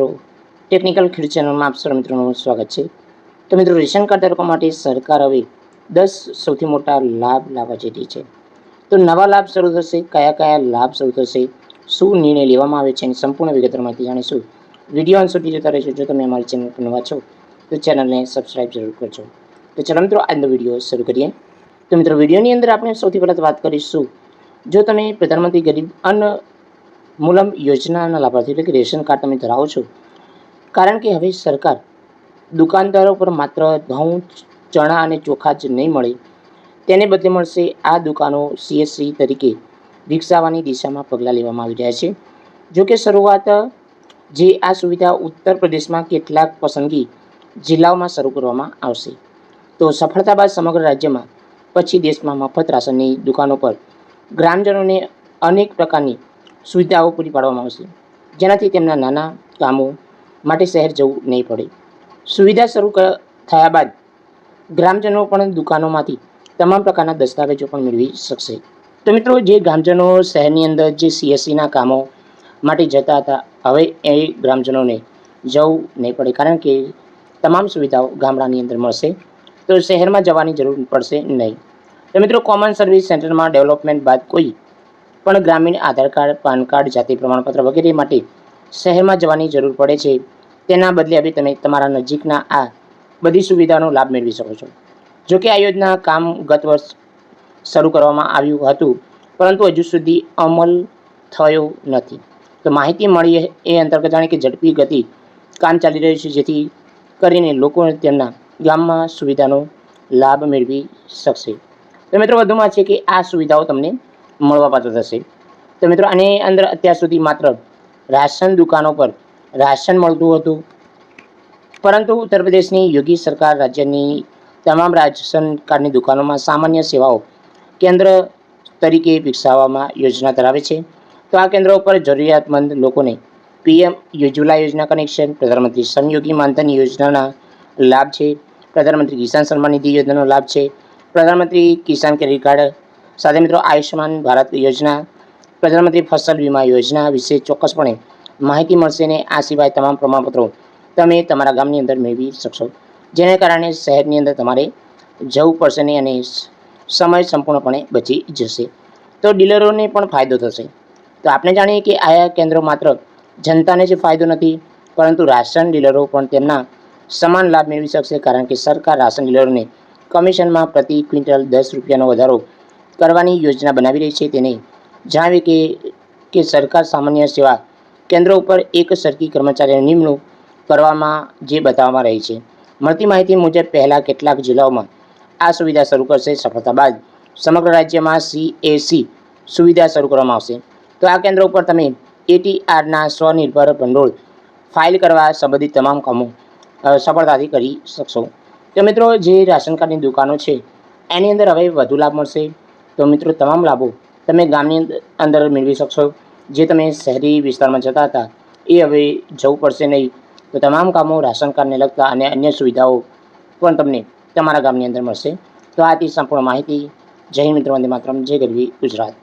મિત્રો ટેકનિકલ ખેડૂત ચેનલમાં આપ સર્વ મિત્રોનું સ્વાગત છે. તો મિત્રો, રેશન કાર્ડ ધારકો માટે સરકાર હવે દસ સૌથી મોટા લાભ લાવવા જઈ રહી છે. તો નવા લાભ શરૂ થશે, કયા કયા લાભ શરૂ થશે, શું નિર્ણય લેવામાં આવે છે એની સંપૂર્ણ વિગતવાર માહિતી જાણીશું. વીડિયો અંત સુધી જોતા રહેશો જો તમે અમારી ચેનલ પર નવા છો, તો ચેનલને સબસ્ક્રાઈબ જરૂર કરજો. તો ચાલો મિત્રો, આજનો વીડિયો શરૂ કરીએ. તો મિત્રો, વિડીયોની અંદર આપણે સૌથી પહેલાં વાત કરીશું, જો તમે પ્રધાનમંત્રી ગરીબ અન્ન મૂલમ યોજનાના લાભાર્થી એટલે કે રેશન કાર્ડ તમે ધરાવો છો. કારણ કે હવે સરકાર દુકાનદારો પર માત્ર ઘઉં, ચણા અને ચોખા જ નહીં મળે, તેને બદલે મળશે આ દુકાનો સીએસસી તરીકે વિકસાવવાની દિશામાં પગલાં લેવામાં આવી રહ્યા છે. જો કે શરૂઆત જે આ સુવિધા ઉત્તર પ્રદેશમાં કેટલાક પસંદગી જિલ્લાઓમાં શરૂ કરવામાં આવશે. તો સફળતા બાદ સમગ્ર રાજ્યમાં, પછી દેશમાં મફત રાશનની દુકાનો પર ગ્રામજનોને અનેક પ્રકારની સુવિધાઓ પૂરી પાડવામાં આવશે. જેનાથી તેમના નાના કામો માટે શહેર જવું નહીં પડે. સુવિધા શરૂ થયા બાદ ગ્રામજનો પણ દુકાનોમાંથી તમામ પ્રકારના દસ્તાવેજો પણ મેળવી શકશે. તો મિત્રો, જે ગ્રામજનો શહેરની અંદર જે સીએસસીના કામો માટે જતા હતા, હવે એ ગ્રામજનોને જવું નહીં પડે, કારણ કે તમામ સુવિધાઓ ગામડાની અંદર મળશે. તો શહેરમાં જવાની જરૂર પડશે નહીં. તો મિત્રો કોમન સર્વિસ સેન્ટરમાં ડેવલપમેન્ટ બાદ કોઈ પણ ગ્રામીણ આધાર કાર્ડ, પાન કાર્ડ, જાતિ પ્રમાણપત્ર વગેરે માટે શહેરમાં જવાની જરૂર પડે છે. તેના બદલે હવે તમે તમારા નજીકના આ બધી સુવિધાનો લાભ મેળવી શકો છો. જો કે આ યોજના કામ ગત વર્ષ શરૂ કરવામાં આવ્યું હતું, પરંતુ હજુ સુધી અમલ થયો નથી. તો માહિતી મળી એ અંતર્ગત જાણે કે ઝડપી ગતિ કામ ચાલી રહ્યું છે, જેથી કરીને લોકો તેમના ગામમાં સુવિધાનો લાભ મેળવી શકશે. તો મિત્રો, વધુમાં છે કે આ સુવિધાઓ તમને મળવાપાત્ર થશે. તો મિત્રો, આની અંદર અત્યાર સુધી માત્ર રાશન દુકાનો પર રાશન મળતું હતું. પરંતુ ઉત્તર પ્રદેશની યોગી સરકાર રાજ્યની તમામ રાશન કાર્ડની દુકાનોમાં સામાન્ય સેવાઓ કેન્દ્ર તરીકે વિકસાવવામાં યોજના ધરાવે છે. તો આ કેન્દ્રો પર જરૂરિયાતમંદ લોકોને પીએમ ઉજ્જવલા યોજના કનેક્શન, પ્રધાનમંત્રી શ્રમયોગી માનધન યોજનાના લાભ છે. પ્રધાનમંત્રી કિસાન સન્માન નિધિ યોજનાનો લાભ છે. પ્રધાનમંત્રી કિસાન ક્રેડિટ કાર્ડ સાથે મિત્રો આયુષ્યમાન ભારત યોજના, પ્રધાનમંત્રી ફસલ વીમા યોજના વિશે ચોક્કસપણે માહિતી મળશે ને આ સિવાય તમામ પ્રમાણપત્રો તમે તમારા ગામની અંદર મેળવી શકશો. જેને કારણે શહેરની અંદર તમારે જવું પડશે નહીં અને સમય સંપૂર્ણપણે બચી જશે. તો ડીલરોને પણ ફાયદો થશે. તો આપણે જાણીએ કે આયા કેન્દ્રો માત્ર જનતાને જ ફાયદો નથી, પરંતુ રાશન ડીલરો પણ તેમના સમાન લાભ મેળવી શકશે. કારણ કે સરકાર રાશન ડીલરોને કમિશનમાં પ્રતિ ક્વિન્ટલ દસ રૂપિયાનો વધારો કરવાની યોજના બનાવી રહી છે તેને જણાવી કે કે સરકાર સામાન્ય સેવા કેન્દ્રો ઉપર એક સરખી કર્મચારીની નિમણૂક કરવામાં જે બતાવવામાં રહી છે. મળતી માહિતી મુજબ પહેલાં કેટલાક જિલ્લાઓમાં આ સુવિધા શરૂ કરશે. સફળતા બાદ સમગ્ર રાજ્યમાં સીએસી સુવિધા શરૂ કરવામાં આવશે. તો આ કેન્દ્ર ઉપર તમે એટીઆરના સ્વનિર્ભર ભંડોળ ફાઇલ કરવા સંબંધિત તમામ કામો સફળતાથી કરી શકશો. તો મિત્રો, જે રાશન કાર્ડની દુકાનો છે, એની અંદર હવે વધુ લાભ મળશે. તો મિત્રો તમામ લાભો તમે ગામની અંદર મેળવી શકશો. જે તમે શહેરી વિસ્તારમાં જતા હતા, એ હવે જવું પડશે નહીં. તો તમામ કામો રાશન કાર્ડને લગતા અને અન્ય સુવિધાઓ પણ તમને તમારા ગામની અંદર મળશે. તો આથી સંપૂર્ણ માહિતી. જય મિત્રો, વંદે માતરમ. જય ગરવી ગુજરાત.